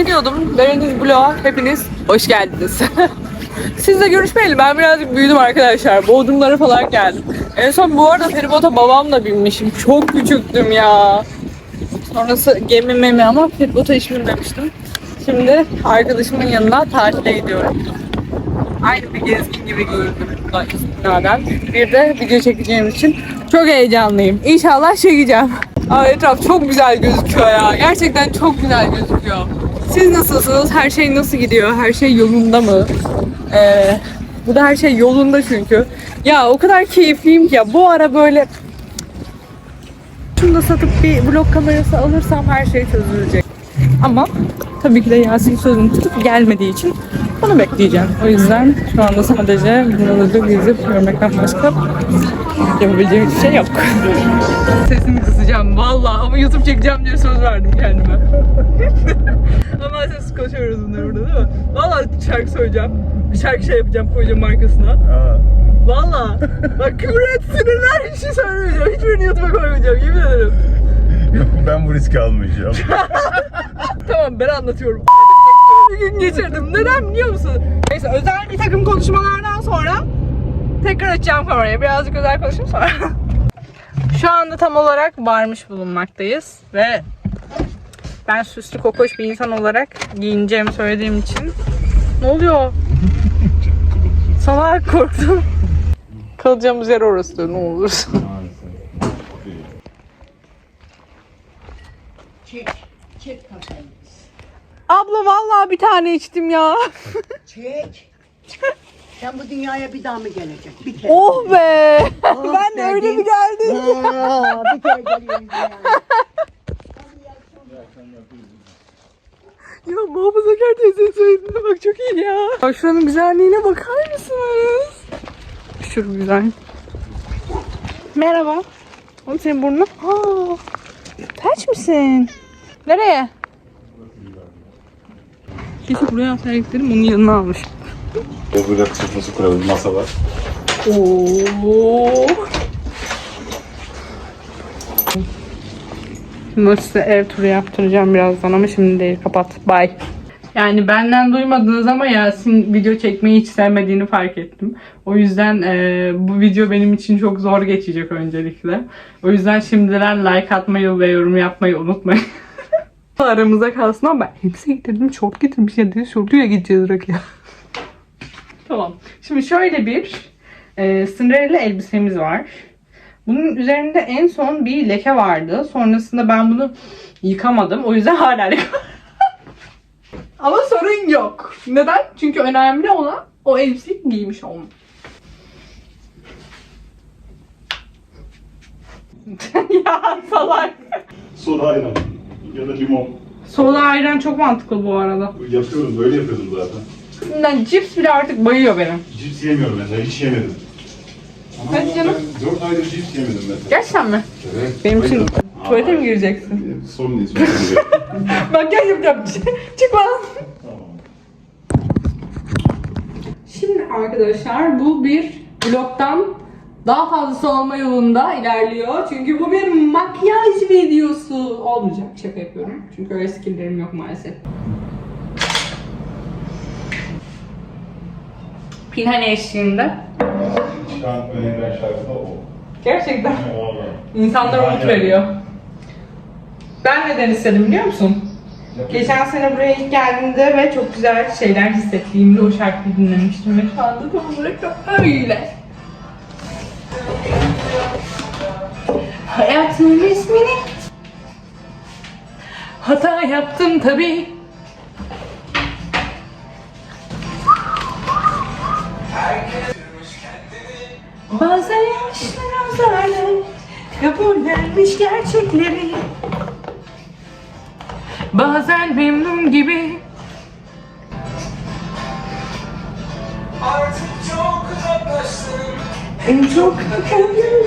Ne diyordum? Deniz Blog'a hepiniz hoş geldiniz. Sizle görüşmeyeli ben birazcık büyüdüm arkadaşlar. Bodrumlara falan geldim. En son bu arada feribota babamla binmişim. Çok küçüktüm ya. Sonrası gemi memi ama feribota hiç binmemiştim. Şimdi arkadaşımın yanına tatile gidiyorum. Aynı bir gezgin gibi giyindim burada istinaden. Bir de video çekeceğim için çok heyecanlıyım. İnşallah çekeceğim. Aa, etraf çok güzel gözüküyor ya. Gerçekten çok güzel gözüküyor. Siz nasılsınız? Her şey nasıl gidiyor? Her şey yolunda mı? Ee, burada her şey yolunda çünkü. Ya o kadar keyifliyim ki ya. Bu ara böyle şunu da satıp bir vlog kamerası alırsam her şey çözülecek. Ama tabii ki de Yasin sözünü tutup gelmediği için onu bekleyeceğim. O yüzden şu anda sadece buraları gezip görmekten başka yapabileceğim hiçbir şey yok. Sesimi kısacağım vallahi ama YouTube çekeceğim diye söz verdim kendime. ama ses konuşuyoruz bunları burada değil mi? Vallahi şarkı söyleyeceğim. Bir şarkı şey yapacağım koyacağım arkasına. Aa, Valla. Bak küfür etsinler hiç şey söylemeyeceğim. Hiçbirini YouTube'a koymayacağım yemin ederim. yok ben bu riski almayacağım. Tamam ben anlatıyorum. Bir gün geçirdim. Neden biliyor musun? Neyse özel bir takım konuşmalardan sonra tekrar açacağım kamerayı. Birazcık özel konuşayım sonra. Şu anda tam olarak varmış bulunmaktayız ve ben süslü kokoş bir insan olarak giyineceğimi söylediğim için ne oluyor? Sana korktum. Kalacağımız yer orası ne olursa. Çek, çek kafayı. Abla vallahi bir tane içtim ya. Çek. Sen bu dünyaya bir daha mı gelecek? Bir kere. Oh be! Oh ben de öyle bir geldim. Aa, bir kere geliyorum dünyaya. Ya muhafazakar teyzenin söylediğine bak çok iyi ya. Bak şuranın güzelliğine bakar mısınız? Şur güzel. Merhaba. Oğlum senin burnun. Aa, kaç misin? Nereye? Kesin buraya dedim onun yanına almış. Böyle sofrası kuralım masa var. Oo. Şimdi size ev turu yaptıracağım birazdan ama şimdi değil kapat. Bye. Yani benden duymadınız ama Yasin video çekmeyi hiç sevmediğini fark ettim. O yüzden e, bu video benim için çok zor geçecek öncelikle. O yüzden şimdiden like atmayı ve yorum yapmayı unutmayın. Aramıza kalsın ama ben hepsi getirdim. Çok getirmiş ya. Diye şortuyla gideceğiz rakıya. Tamam. Şimdi şöyle bir e, Cinderella elbisemiz var. Bunun üzerinde en son bir leke vardı. Sonrasında ben bunu yıkamadım. O yüzden hala leke. Ama sorun yok. Neden? Çünkü önemli olan o elbiseyi giymiş olmak. ya salak. Soda ayran. Ya da limon. Soda ayran çok mantıklı bu arada. Yapıyorum böyle yapıyordum zaten. Ben cips bile artık bayıyor benim. Cips yemiyorum mesela hiç yemedim. Ama Hadi canım. Ben 4 aydır cips yemedim mesela. Gerçekten mi? Evet. Benim için tuvalete mi gireceksin? Sorun değil sorun değil. Makyaj yapacağım. Çıkma. Tamam. Şimdi arkadaşlar bu bir bloktan daha fazlası olma yolunda ilerliyor. Çünkü bu bir makyaj videosu olmayacak. Şaka yapıyorum. Çünkü öyle skilllerim yok maalesef. Pinhane eşliğinde. Şu an önerilen şarkı da o. Gerçekten Valla. insanlara umut veriyor. Ben neden istedim biliyor musun? Geçen sene buraya ilk geldiğimde ve çok güzel şeyler hissettiğimde o şarkıyı dinlemiştim ve şu anda tam olarak öyle. Hayatımın ismini Hata yaptım tabii. Bazen yaşlar azarlar Kabullenmiş gerçekleri. Bazen memnun gibi. Artık çok uzaklaştım. En çok kendimden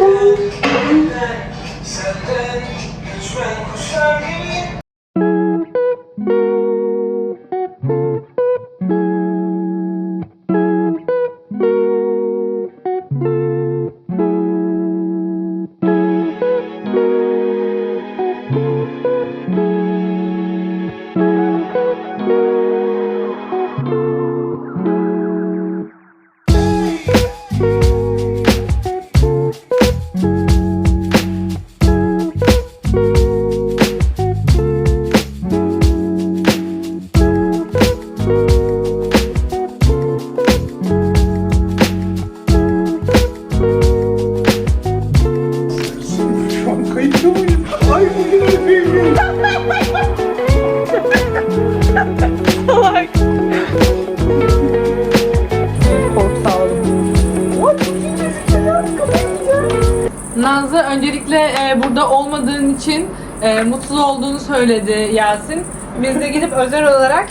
için e, mutlu olduğunu söyledi Yasin. Biz de gidip özel olarak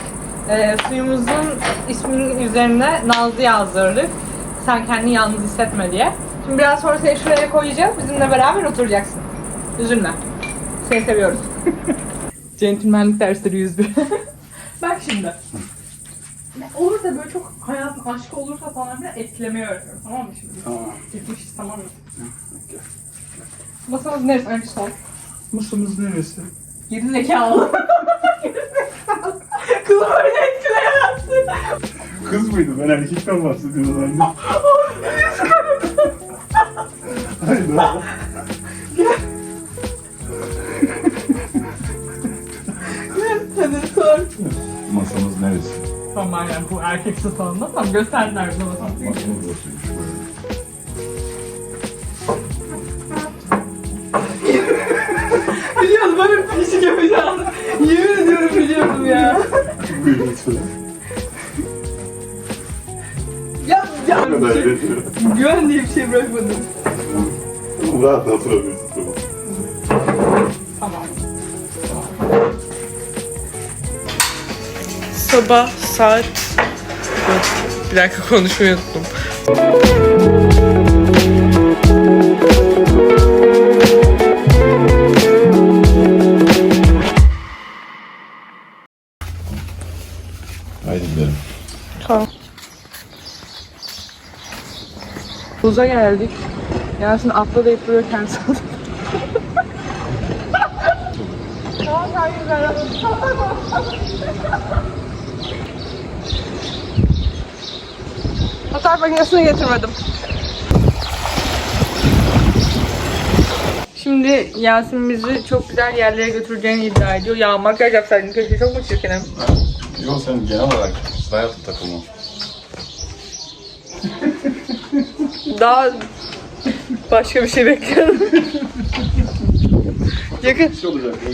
e, suyumuzun isminin üzerine Nazlı yazdırdık. Sen kendini yalnız hissetme diye. Şimdi biraz sonra seni şuraya koyacağız. Bizimle beraber oturacaksın. Üzülme. Seni seviyoruz. Centilmenlik dersleri 101. Bak şimdi. Olur da böyle çok hayatın aşkı olursa falan filan etkilemeyi öğretiyorum. Tamam mı şimdi? Tamam. Gitmişiz tamam mı? Masamız neresi? Önce sol. Masamız neresi? Geri zekalı. Kızı böyle etkileyemezsin. Kız mıydı? Ben erkekten bahsediyorum zannettim. Hayda. Hadi sor. Masamız neresi? Tamam aynen bu erkek salonunda tamam gösterdiler bize masam. Masamız burasıymış böyle. Biliyordum böyle bir pişik yapacağını. Yemin ediyorum biliyordum ya. Ya ya kadar ediyorum. güven diye bir şey bırakmadım. Rahat oturabilirsin. Tamam. Sabah saat... Bir dakika konuşmayı unuttum. Buza geldik. Yasin atla deyip duruyor kendisi. Tamam hayır ben Fotoğraf makinesini getirmedim. Şimdi Yasin bizi çok güzel yerlere götüreceğini iddia ediyor. Ya makyaj yapsaydın keşke çok mu çirkinim. Yok sen genel olarak hayatı takılma. Daha başka bir şey bekliyorum. yakın.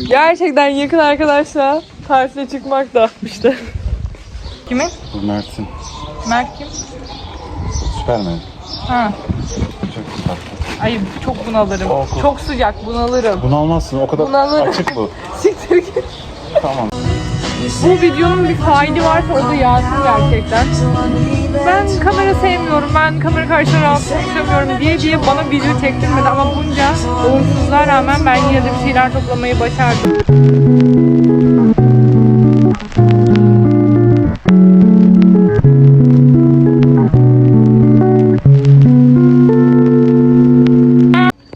Gerçekten yakın arkadaşlar tatile çıkmak da işte. Kimin? Bu Mert'in. Mert kim? Süpermen. Ha. Çok tatlı. Ay çok bunalırım. Oh. Çok sıcak bunalırım. Bunu almazsın o kadar Bunalırım. açık bu. Siktir git. Tamam. Bu videonun bir faili varsa o da Yasin gerçekten. Ben kamera sevmiyorum, ben kamera karşısında rahat konuşamıyorum diye diye bana video çektirmedi ama bunca olumsuzluğa rağmen ben yine de bir şeyler toplamayı başardım.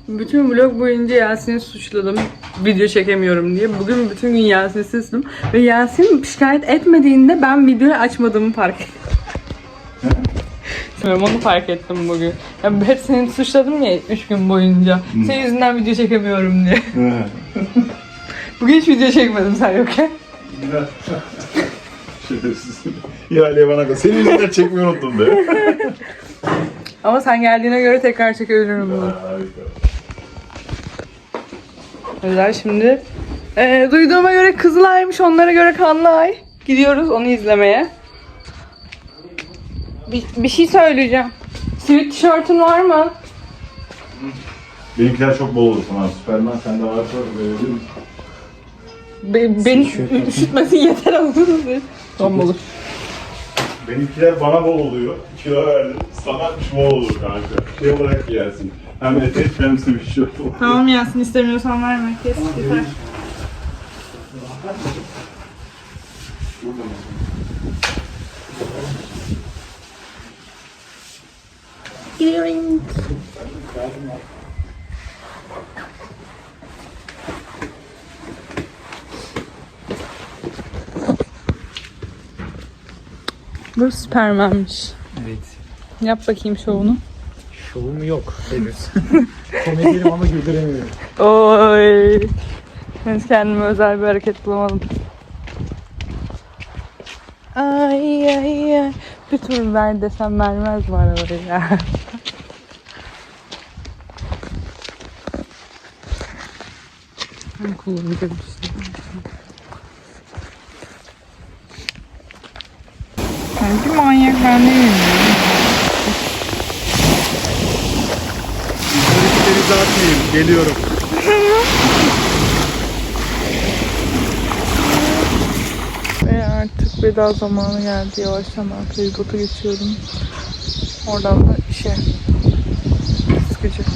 Bütün vlog boyunca Yasin'i suçladım. Video çekemiyorum diye. Bugün bütün gün Yasin'i sustum. Ve Yasin şikayet etmediğinde ben videoyu açmadığımı fark ettim. Bilmiyorum, onu fark ettim bugün. Ya hep seni suçladım ya 3 gün boyunca. Senin yüzünden video çekemiyorum diye. Bugün hiç video çekmedim sen yokken. Şerefsiz. İhaleye bana kadar. Senin yüzünden çekmeyi unuttum be. Ama sen geldiğine göre tekrar çekebilirim bunu. Harika. Özel şimdi. Ee, duyduğuma göre Kızılay'mış, onlara göre Kanlay. Gidiyoruz onu izlemeye. Bir, bir şey söyleyeceğim. Sivit tişörtün var mı? Benimkiler çok bol olur sana. Süpermen sende varsa verelim. Be, beni üşütmesin yeter alırız. Tamam olur. Benimkiler bana bol oluyor. Kilo verdim. Sana bol olur kanka. Şey olarak giyersin. Hem etek hem olur. Tamam Yasin istemiyorsan verme kes yeter. Gidiyorum. Bu Süpermen'miş. Evet. Yap bakayım şovunu. Şovum yok henüz. Komedyenim ama güldüremiyorum. Oy. Henüz kendime özel bir hareket bulamadım. Ay ay ay. Bir tur ver desem vermez mi arabayı ya? Ben kullanacağım işte. Sanki manyak ben değilim. imza atmayayım. Geliyorum. Ve artık veda zamanı geldi. Yavaştan arkayı bota geçiyorum. Oradan da işe. Sıkıcı.